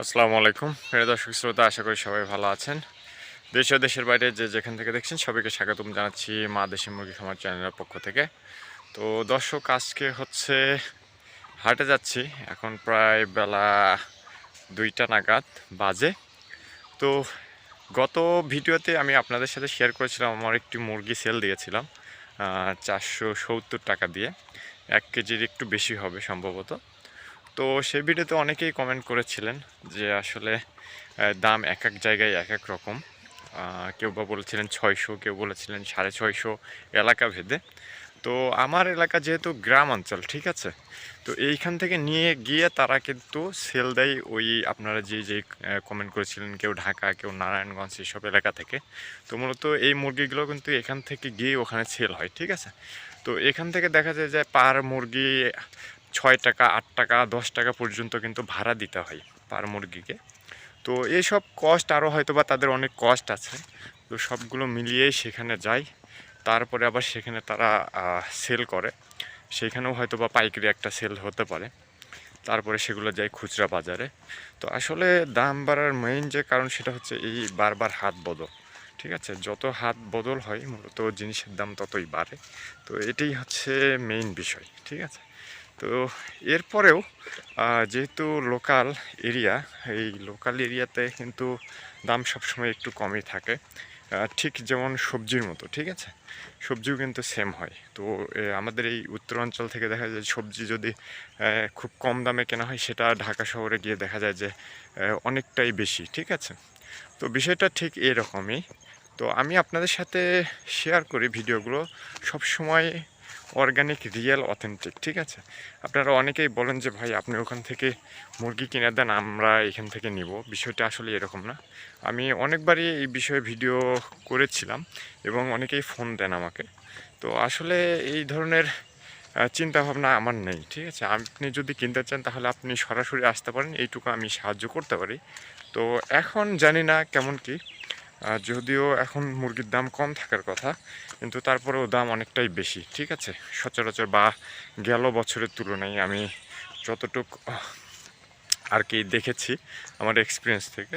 আসসালামু আলাইকুম। প্রিয় দর্শক শ্রোতা, আশা করি সবাই ভালো আছেন। দেশ ও দেশের বাইরে যে যেখান থেকে দেখছেন, সবাইকে স্বাগতম জানাচ্ছি মা দেশি মুরগি খামার চ্যানেলের পক্ষ থেকে। তো দর্শক, আজকে হচ্ছে হাটে যাচ্ছি। এখন প্রায় বেলা দুইটা নাগাদ বাজে। তো গত ভিডিওতে আমি আপনাদের সাথে শেয়ার করেছিলাম, আমার একটি মুরগি সেল দিয়েছিলাম চারশো সত্তর টাকা দিয়ে। এক কেজির একটু বেশি হবে সম্ভবত। তো সেই ভিডিওতে অনেকেই কমেন্ট করেছিলেন যে আসলে দাম এক এক জায়গায় এক এক রকম। কেউ বা বলেছিলেন ছয়শো, কেউ বলেছিলেন সাড়ে ছয়শো এলাকা ভেদে। তো আমার এলাকা যেহেতু গ্রাম অঞ্চল, ঠিক আছে? তো এইখান থেকে নিয়ে গিয়ে তারা কিন্তু সেল দেয় ওই আপনারা যে যে কমেন্ট করেছিলেন কেউ ঢাকা, কেউ নারায়ণগঞ্জ এইসব এলাকা থেকে। তো মূলত এই মুরগিগুলো কিন্তু এখান থেকে গিয়ে ওখানে সেল হয়, ঠিক আছে? তো এখান থেকে দেখা যায় যে পার মুরগি ছয় টাকা, আট টাকা, দশ টাকা পর্যন্ত কিন্তু ভাড়া দিতে হয় পার মুরগিকে। তো এইসব কস্ট আরও হয়তো বা তাদের অনেক কস্ট আছে। তো সবগুলো মিলিয়েই সেখানে যায়। তারপরে আবার সেখানে তারা সেল করে। সেখানেও হয়তো বা পাইকারি একটা সেল হতে পারে। তারপরে সেগুলো যায় খুচরা বাজারে। তো আসলে দাম বাড়ার মেইন যে কারণ সেটা হচ্ছে এই বারবার হাত বদল, ঠিক আছে? যত হাত বদল হয়, মূলত জিনিসের দাম ততই বাড়ে। তো এটাই হচ্ছে মেইন বিষয়, ঠিক আছে? তো এরপরেও যেহেতু লোকাল এরিয়া এই লোকাল এরিয়াতে কিন্তু দাম সবসময় একটু কমই থাকে। ঠিক যেমন সবজির মতো, ঠিক আছে? সবজিও কিন্তু সেম হয়। তো আমাদের এই উত্তরাঞ্চল থেকে দেখা যায় সবজি যদি খুব কম দামে কেনা হয়, সেটা ঢাকা শহরে গিয়ে দেখা যায় যে অনেকটাই বেশি, ঠিক আছে? তো বিষয়টা ঠিক এরকমই। তো আমি আপনাদের সাথে শেয়ার করি ভিডিওগুলো। সব সময় অর্গানিক রিয়েল অথেন্টিক ঠিক আছে? আপনারা অনেকেই বলেন যে ভাই আপনি ওখান থেকে মুরগি কিনে দেন আমরা এখান থেকে নিব। বিষয়টা আসলে এরকম না। আমি অনেকবারই এই বিষয়ে ভিডিও করেছিলাম এবং অনেকেই ফোন দেন আমাকে। তো আসলে এই ধরনের আহ, চিন্তাভাবনা আমার নেই ঠিক আছে? আপনি যদি কিনতে চান তাহলে আপনি সরাসরি আসতে পারেন। এইটুকু আমি সাহায্য করতে পারি। তো এখন জানি না কেমন কি। যদিও এখন মুরগির দাম কম থাকার কথা, কিন্তু তারপরেও দাম অনেকটাই বেশি, ঠিক আছে? সচরাচর বা গেল বছরের তুলনায় আমি যতটুক আর কি দেখেছি আমার এক্সপিরিয়েন্স থেকে,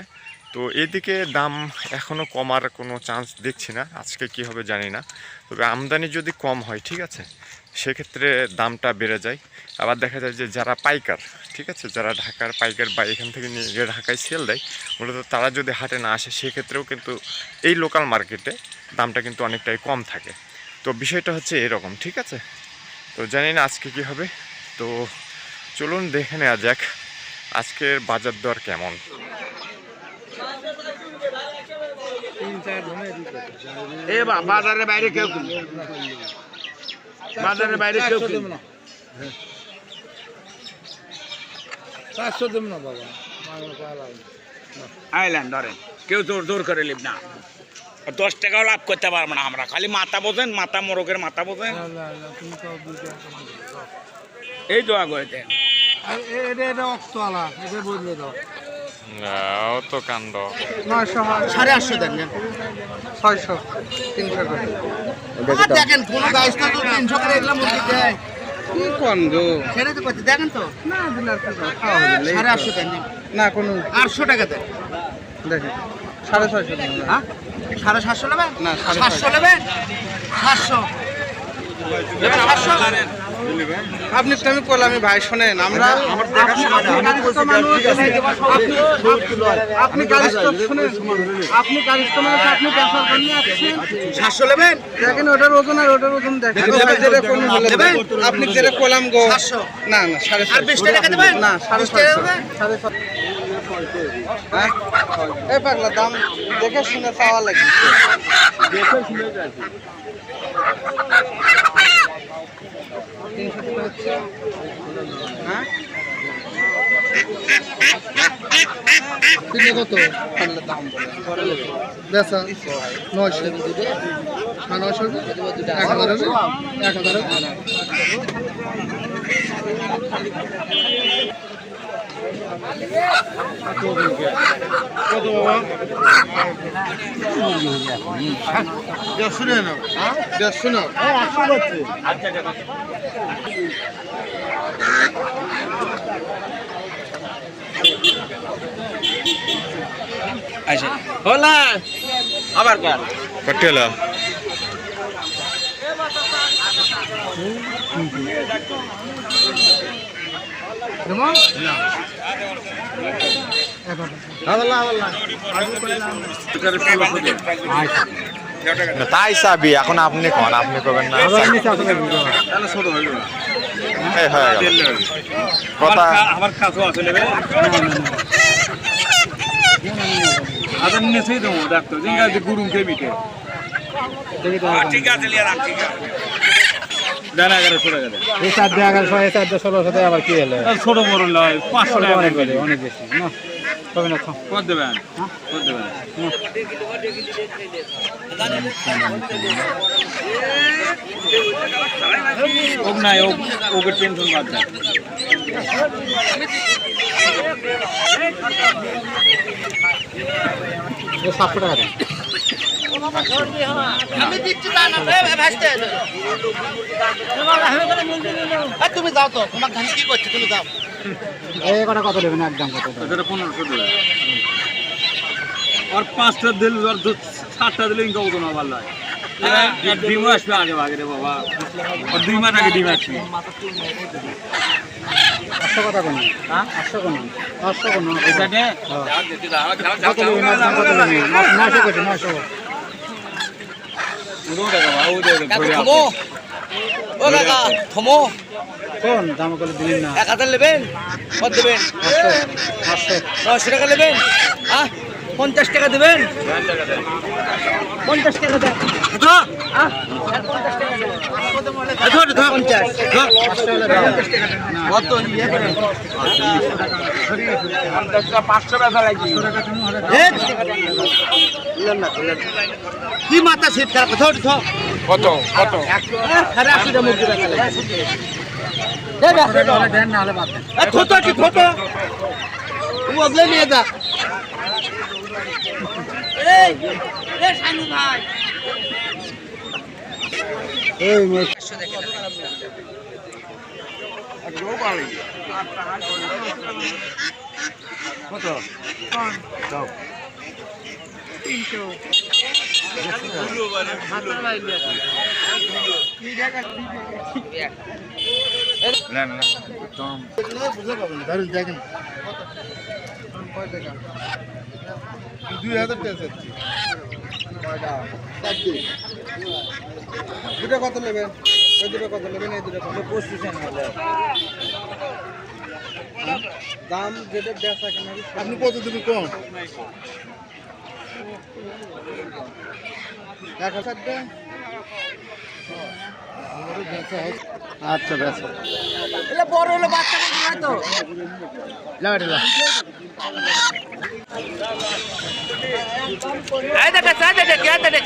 তো এদিকে দাম এখনও কমার কোনো চান্স দেখছি না, আজকে কি হবে জানি না। তবে আমদানি যদি কম হয়, ঠিক আছে? সেক্ষেত্রে দামটা বেড়ে যায়। আবার দেখা যায় যে যারা পাইকার ঠিক আছে? যারা ঢাকার পাইকার বা এখান থেকে নিয়ে গিয়ে ঢাকায় সেল দেয়, মূলত তারা যদি হাটে না আসে, সেক্ষেত্রেও কিন্তু এই লোকাল মার্কেটে দামটা কিন্তু অনেকটাই কম থাকে। তো বিষয়টা হচ্ছে এরকম, ঠিক আছে? তো জানি না আজকে কি হবে। তো চলুন দেখে নেওয়া যাক আজকের বাজার দর কেমন। এ বাজারের বাইরে কেউ বাজারের বাইরে কেউ না। চারশো দেব না বাবা। আইলেন ধরেন। কেউ জোর জোর করে লিব না। দশ টাকাও লাভ করতে পারব না আমরা। খালি মাথা বোঝেন মাথা মোরগের মাথা বোঝেন। এই দোয়া করেছে তো কাণ্ড। নয়শো সাড়ে আটশো দেন ছয়শো তিনশো দেখেন কোন গাছ তিনশো করে এগুলো মুরগি দেয়। কি কন গো? সেটা তো করতে দেখেন তো। না সাড়ে আটশো না কোনো আটশো টাকা দেন। দেখেন সাড়ে ছয়শো টাকা হ্যাঁ সাড়ে সাতশো নেবেন? না, সাড়ে সাতশো নেবেন? সাতশো। সাতশো। আপনি তো আমি করলাম আমি ভাই শোনেন আমরা আপনি আপনি সাতশো নেবেন? দেখেন ওটার ওজন আর ওটার ওজন দেখেন? আপনি যেটা করলাম গো। না না সাড়ে না সাড়ে হ্যাঁ? এই পাগলা দাম দেখে শুনে পাওয়া লাগবে। তিনশো হ্যাঁ? কিনে কত? বেচা নয়শো হ্যাঁ নয়শো এক হাজার হাজার হবে? দেড়শো নিয়ে নাও দেড়শো নাও আচ্ছা। হলা আবার কর কটি হলো যেমন এখন তাই চাবি এখন আপনি কন? আপনি কবেন না? হয়ে হয়ে কথা আমার কাছে দেবো ডাক্তার যে গুরুম কে ঠিক আছে ঠিক আছে। দেন এগারো ছোট গেলে এই চার দিয়ে এগারোশো এই চার দিয়ে ষোলোশো দিয়ে আবার কি হলো ছোট বড় লয় পাঁচশো টাকা অনেক বেশি অনেক বেশি না? তবে না কত দেবেন? কত দেবেন? ওক নাই ওক ওকে টেনশন বাদ দেন। সাতশো টাকা দেন। আমি দিচ্ছি তা না ভাসতে তুমি যাও তো তোমার ধান কি করছে তুমি যাও এই কটা কত দেবেন একদম কত পনেরোশো দেবেন আর পাঁচটা দিলে আর দু সাতটা দিলে ইনকাম হতো না ভালো হয় ডিম আসবে আগে আগে রে বাবা আর দুই মাস আগে ডিম আসবে পাঁচশো কথা কোনো হ্যাঁ পাঁচশো কোনো পাঁচশো কোনো এটা নে কত দেবেন একদম কত দেবেন নয়শো করছে নয়শো থমো ও কাকা থমো কোন দাম করে দিলেন না এক হাজার নেবেন কত দেবেন পাঁচশো পাঁচশো দশ টাকা নেবেন হ্যাঁ পঞ্চাশ টাকা দেবেন? পঞ্চাশ টাকা দেন। কত? টাকা কি মাথা শীত খারাপ? কত? কত? মুরগি হলে দেন না হলে বাদ দেন থতো কি থতো বদলে নিয়ে যা। এই এই সানু ভাই। এই মেয়ে ধরুন দেখেন। দুই হাজার টাকা চাচ্ছি। দুটো কত নেবেন? ওই দুটো কত নেবেন? এই দুটো কত পঁচিশ দাম যেটা বেচা কেন আপনি কত দেবেন কম? এক হাজার টাকা আচ্ছা বেশ। এটা বড় হলো বাচ্চা তো। লাগাই এই দেখ সাজে দেখ কে দেখ